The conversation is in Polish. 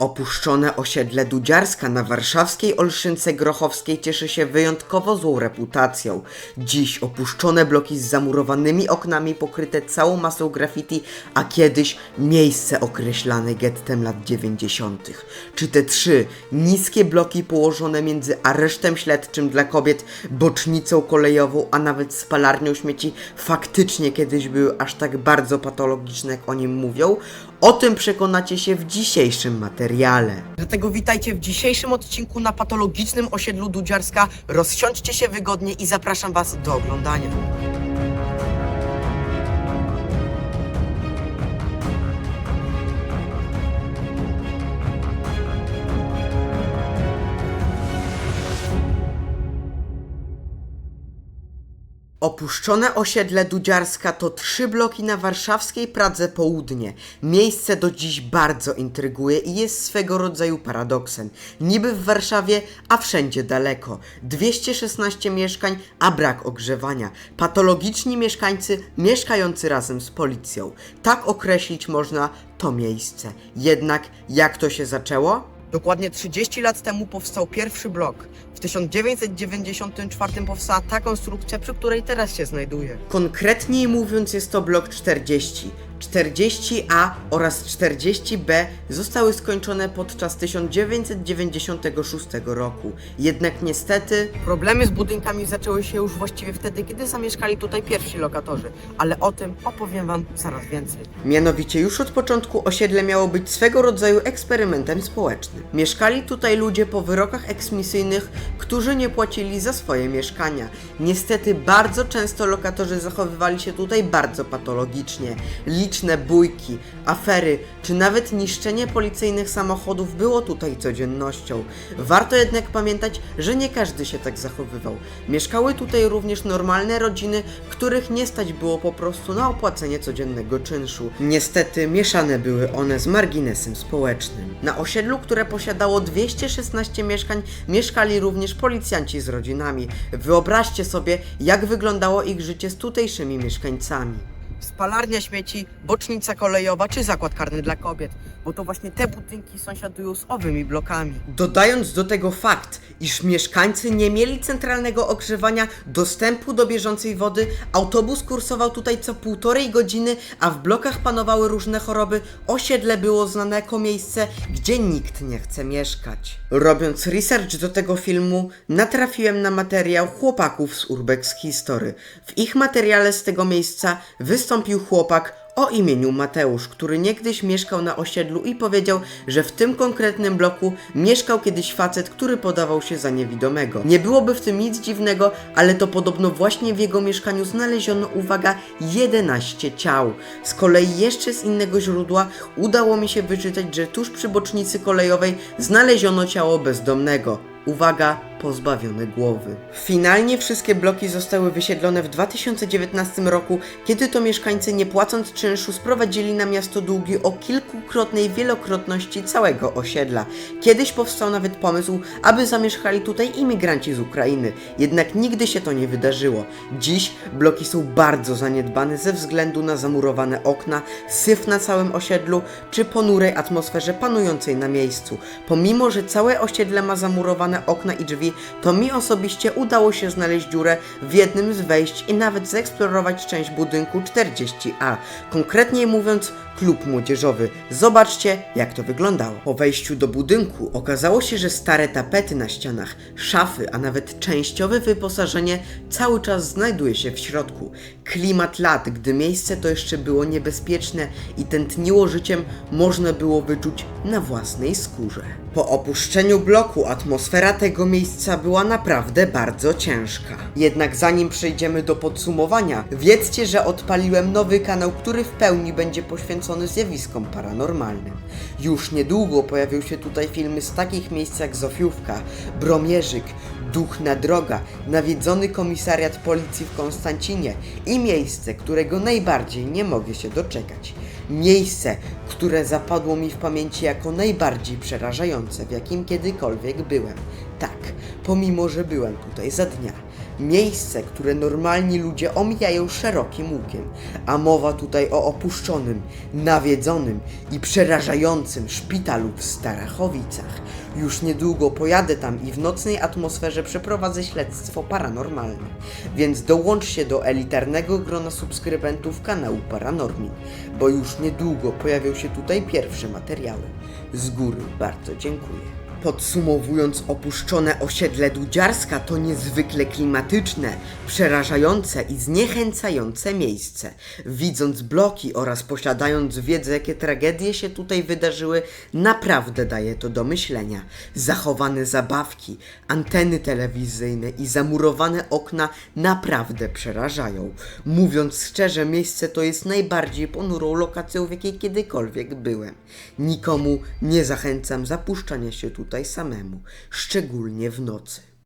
Opuszczone osiedle Dudziarska na warszawskiej Olszynce Grochowskiej cieszy się wyjątkowo złą reputacją. Dziś opuszczone bloki z zamurowanymi oknami pokryte całą masą graffiti, a kiedyś miejsce określane gettem lat 90. Czy te trzy niskie bloki położone między aresztem śledczym dla kobiet, bocznicą kolejową, a nawet spalarnią śmieci faktycznie kiedyś były aż tak bardzo patologiczne, jak o nim mówią? O tym przekonacie się w dzisiejszym materiale. Dlatego witajcie w dzisiejszym odcinku na patologicznym osiedlu Dudziarska. Rozsiądźcie się wygodnie i zapraszam Was do oglądania. Opuszczone osiedle Dudziarska to trzy bloki na warszawskiej Pradze Południe. Miejsce do dziś bardzo intryguje i jest swego rodzaju paradoksem. Niby w Warszawie, a wszędzie daleko. 216 mieszkań, a brak ogrzewania. Patologiczni mieszkańcy mieszkający razem z policją. Tak określić można to miejsce. Jednak jak to się zaczęło? Dokładnie 30 lat temu powstał pierwszy blok. W 1994 powstała ta konstrukcja, przy której teraz się znajduje. Konkretniej mówiąc, jest to blok 40. 40A oraz 40B zostały skończone podczas 1996 roku. Jednak niestety problemy z budynkami zaczęły się już właściwie wtedy, kiedy zamieszkali tutaj pierwsi lokatorzy, ale o tym opowiem Wam zaraz więcej. Mianowicie już od początku osiedle miało być swego rodzaju eksperymentem społecznym. Mieszkali tutaj ludzie po wyrokach eksmisyjnych, którzy nie płacili za swoje mieszkania. Niestety bardzo często lokatorzy zachowywali się tutaj bardzo patologicznie. Bójki, afery, czy nawet niszczenie policyjnych samochodów było tutaj codziennością. Warto jednak pamiętać, że nie każdy się tak zachowywał. Mieszkały tutaj również normalne rodziny, których nie stać było po prostu na opłacenie codziennego czynszu. Niestety mieszane były one z marginesem społecznym. Na osiedlu, które posiadało 216 mieszkań, mieszkali również policjanci z rodzinami. Wyobraźcie sobie, jak wyglądało ich życie z tutejszymi mieszkańcami spalarnia śmieci, bocznica kolejowa czy zakład karny dla kobiet, bo to właśnie te budynki sąsiadują z owymi blokami. Dodając do tego fakt, iż mieszkańcy nie mieli centralnego ogrzewania, dostępu do bieżącej wody, autobus kursował tutaj co półtorej godziny, a w blokach panowały różne choroby, osiedle było znane jako miejsce, gdzie nikt nie chce mieszkać. Robiąc research do tego filmu, natrafiłem na materiał chłopaków z Urbex History. W ich materiale z tego miejsca wystąpił chłopak o imieniu Mateusz, który niegdyś mieszkał na osiedlu i powiedział, że w tym konkretnym bloku mieszkał kiedyś facet, który podawał się za niewidomego. Nie byłoby w tym nic dziwnego, ale to podobno właśnie w jego mieszkaniu znaleziono, uwaga, 11 ciał. Z kolei jeszcze z innego źródła udało mi się wyczytać, że tuż przy bocznicy kolejowej znaleziono ciało bezdomnego. Uwaga, pozbawione głowy. Finalnie wszystkie bloki zostały wysiedlone w 2019 roku, kiedy to mieszkańcy nie płacąc czynszu sprowadzili na miasto długi o kilkukrotnej wielokrotności całego osiedla. Kiedyś powstał nawet pomysł, aby zamieszkali tutaj imigranci z Ukrainy, jednak nigdy się to nie wydarzyło. Dziś bloki są bardzo zaniedbane ze względu na zamurowane okna, syf na całym osiedlu, czy ponurej atmosferze panującej na miejscu. Pomimo, że całe osiedle ma zamurowane okna i drzwi, to mi osobiście udało się znaleźć dziurę w jednym z wejść i nawet zeksplorować część budynku 40A. Konkretniej mówiąc, klub młodzieżowy. Zobaczcie, jak to wyglądało. Po wejściu do budynku okazało się, że stare tapety na ścianach, szafy, a nawet częściowe wyposażenie cały czas znajduje się w środku. Klimat lat, gdy miejsce to jeszcze było niebezpieczne i tętniło życiem, można było wyczuć na własnej skórze. Po opuszczeniu bloku atmosfera tego miejsca była naprawdę bardzo ciężka. Jednak zanim przejdziemy do podsumowania, wiedzcie, że odpaliłem nowy kanał, który w pełni będzie poświęcony zjawiskom paranormalnym. Już niedługo pojawią się tutaj filmy z takich miejsc jak Zofiówka, Bromierzyk, Duchna Droga, nawiedzony komisariat policji w Konstancinie i miejsce, którego najbardziej nie mogę się doczekać. Miejsce, które zapadło mi w pamięci jako najbardziej przerażające, w jakim kiedykolwiek byłem. Tak, pomimo, że byłem tutaj za dnia. Miejsce, które normalni ludzie omijają szerokim łukiem, a mowa tutaj o opuszczonym, nawiedzonym i przerażającym szpitalu w Starachowicach. Już niedługo pojadę tam i w nocnej atmosferze przeprowadzę śledztwo paranormalne, więc dołączcie do elitarnego grona subskrybentów kanału Paranormin, bo już niedługo pojawią się tutaj pierwsze materiały. Z góry bardzo dziękuję. Podsumowując, opuszczone osiedle Dudziarska to niezwykle klimatyczne, przerażające i zniechęcające miejsce. Widząc bloki oraz posiadając wiedzę, jakie tragedie się tutaj wydarzyły, naprawdę daje to do myślenia. Zachowane zabawki, anteny telewizyjne i zamurowane okna naprawdę przerażają. Mówiąc szczerze, miejsce to jest najbardziej ponurą lokacją, w jakiej kiedykolwiek byłem. Nikomu nie zachęcam zapuszczania się tutaj samemu, szczególnie w nocy.